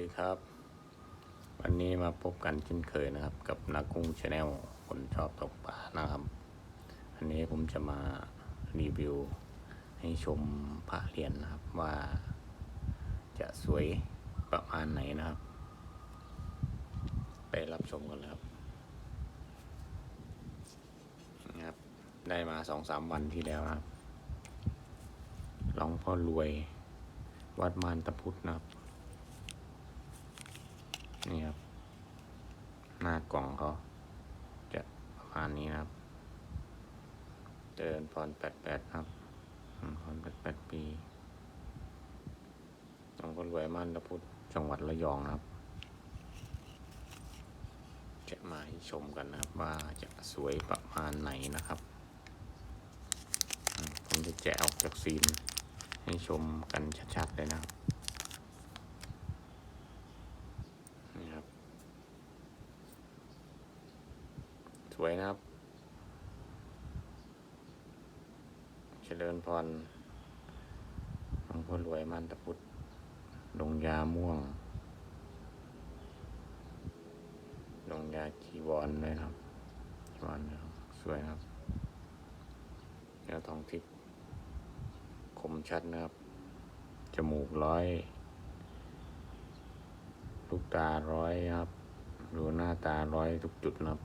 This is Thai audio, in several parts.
ดีครับ วันนี้มาพบกันเช่นเคยนะครับ กับนักกุ้งชาแนลคนชอบตกปลานะครับอันนี้ผมจะมารีวิว ให้ชมพระเหรียญนะครับว่า จะสวยประมาณไหนนะครับ ไปรับชมกันเลยครับนะครับ ได้มาสองสามวันที่แล้วนะครับหลวงพ่อรวยวัดมานตะพุธนะครับ นี่ครับ หน้ากล่องเขาจะประมาณนี้นะครับเจริญพรแปดแปดครับพรแปดแปดปีหลวงพ่อรวยมั่นตะพุธจังหวัดระยองนะครับ จะมาให้ชมกันนะครับว่าจะสวยประมาณไหนนะครับ ผมจะแจกออกจากซีนให้ชมกันชัดๆเลยนะครับ นี่ครับ ส วยนะครับ เจริญพรหลวงพ่อรวยมันตะพุทธดงยาม่วงดงยาจีวรเลยครับจีวรนะครับสวยครับเนื้อทองทิพย์คมชัดนะครับ จมูกร้อย ลูกตาร้อยครับ ดูหน้าตาร้อยทุกจุดนะครับ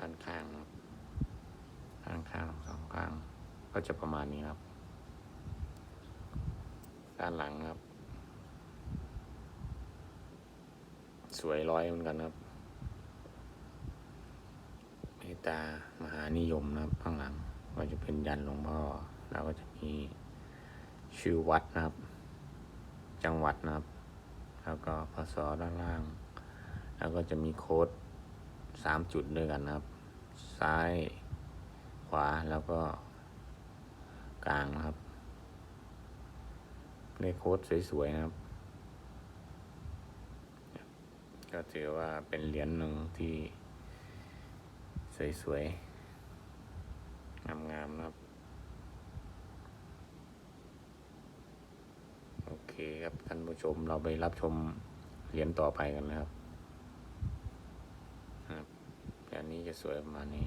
ด้านข้างครับด้านข้างสองข้าง ก็จะประมาณนี้ครับ ด้านหลังครับ สวยร้อยเหมือนกันครับเมตตามหานิยมนะครับข้างหลังก็จะเป็นยันหลวงพ่อ แล้วก็จะมีชื่อวัดนะครับ จังหวัดนะครับ แล้วก็พศด้านล่าง แล้วก็จะมีโค้ด สามจุดด้วยกันนะครับ ซ้ายขวาแล้วก็กลางนะครับในโค้ดสวยๆนะครับ ก็ถือว่าเป็นเหรียญหนึ่งที่สวยๆ งามๆนะครับ โอเคครับท่านผู้ชมเราไปรับชมเหรียญต่อไปกันนะครับครับเหรียญนี้ จะสวยประมาณนี้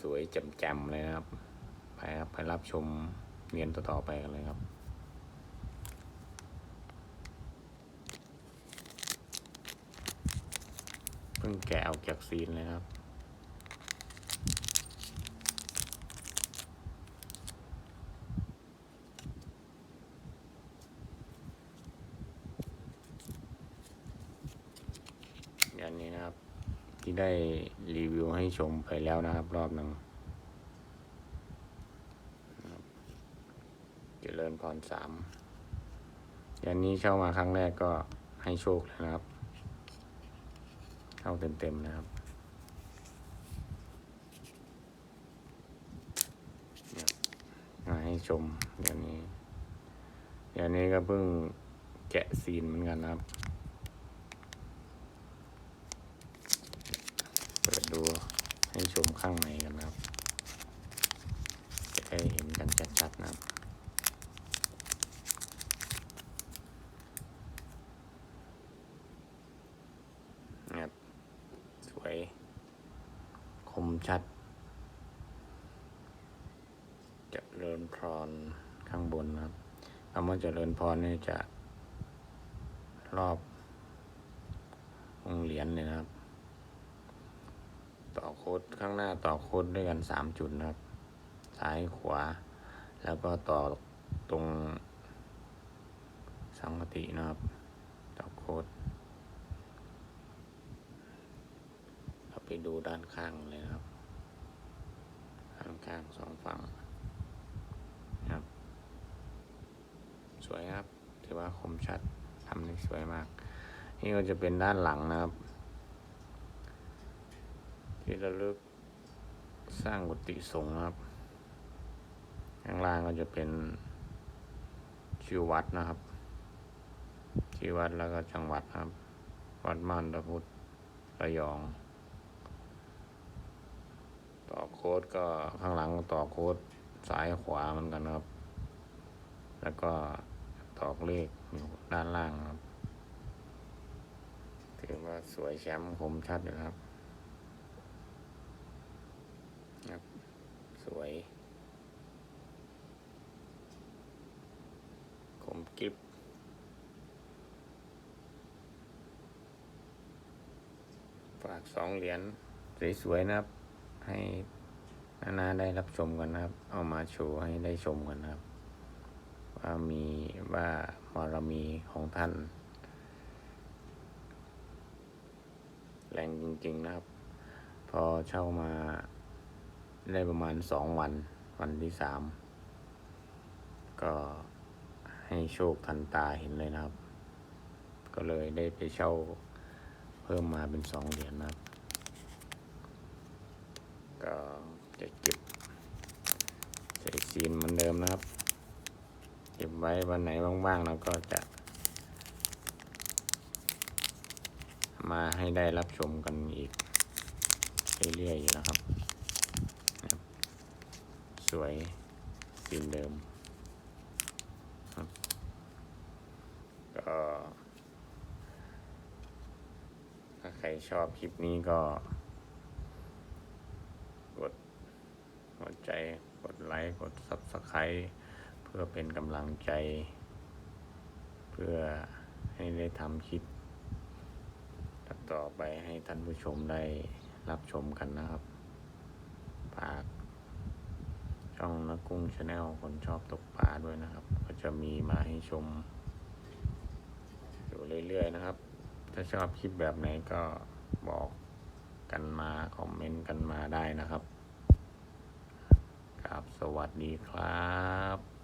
สวยๆแจ่มๆเลยนะครับ ไปครับไปรับชมเรียนต่อๆไปกันเลยครับเพิ่งแกะออกจากซีนเลยครับ อย่างนี้นะครับ ที่ได้รีวิวให้ชมไปแล้วนะครับ รอบหนึ่งเจริญพรสามย่างนี้เข้ามาครั้งแรกก็ให้โชคเลยนะครับ เข้าเต็มๆนะครับมาให้ชมเดี๋ยวนี้เดี๋ยวนี้ก็เพิ่งแกะซีนเหมือนกันนะครับ เปิดดู ให้ชมข้างในกันนะครับ จะได้เห็นกันชัดๆนะครับนะครับสวย คมชัด จะเริญพรข้างบนนะครับคำว่าเจริญพรนี่จะรอบองเหรียญเลยนะครับ ต่อโค้ดข้างหน้าต่อโค้ดด้วยกันสามจุดนะครับ ซ้ายขวา แล้วก็ต่อตรงสังกตินะครับ ต่อโค้ดเราไปดูด้านข้างเลยครับ ด้านข้างสองฝั่งครับ สวยครับ ถือว่าคมชัดทำได้สวยมาก นี่ก็จะเป็นด้านหลังนะครับ ที่ระลึกสร้างกุฏิสงฆ์นะครับ ข้างล่างก็จะเป็นชื่อวัดนะครับ ชื่อวัดแล้วก็จังหวัดครับ วัดม่านตะพุทธระยอง ต่อโค้ดก็ข้างหลังต่อโค้ดซ้ายขวาเหมือนกันครับ แล้วก็ตอกเลขอยู่ด้านล่างครับ ถือว่าสวยแชมป์คมชัดอยู่นะครับ สวยคมกริบฝากสองเหรียญสวยๆนะครับ ให้นานาได้รับชมกันนะครับ เอามาโชว์ให้ได้ชมกันนะครับ ว่ามีว่าบารมีของท่าน แรงจริงๆนะครับ พอเช่ามา ได้ประมาณสองวัน วันที่สามก็ให้โชคทันตาเห็นเลยนะครับ ก็เลยได้ไปเช่าเพิ่มมาเป็นสองเหรียญนะครับ ก็จะเก็บใส่ซีนเหมือนเดิมนะครับ เก็บไว้วันไหนว่างๆเราก็จะมาให้ได้รับชมกันอีกเรื่อยๆอยู่นะครับ สวยซีเดิมครับก็ถ้าใครชอบคลิปนี้ก็ กดหัวใจกดไลค์ กด Subscribe เพื่อเป็นกำลังใจ เพื่อให้ได้ทำคลิปต่อไปให้ท่านผู้ชมได้รับชมกันนะครับฝาก ช่องนักกุ้งชาแนลคนชอบตกปลาด้วยนะครับ ก็จะมีมาให้ชม อยู่เรื่อยๆนะครับ ถ้าชอบคลิปแบบไหนก็บอกกันมาคอมเมนต์กันมาได้นะครับครับสวัสดีครับ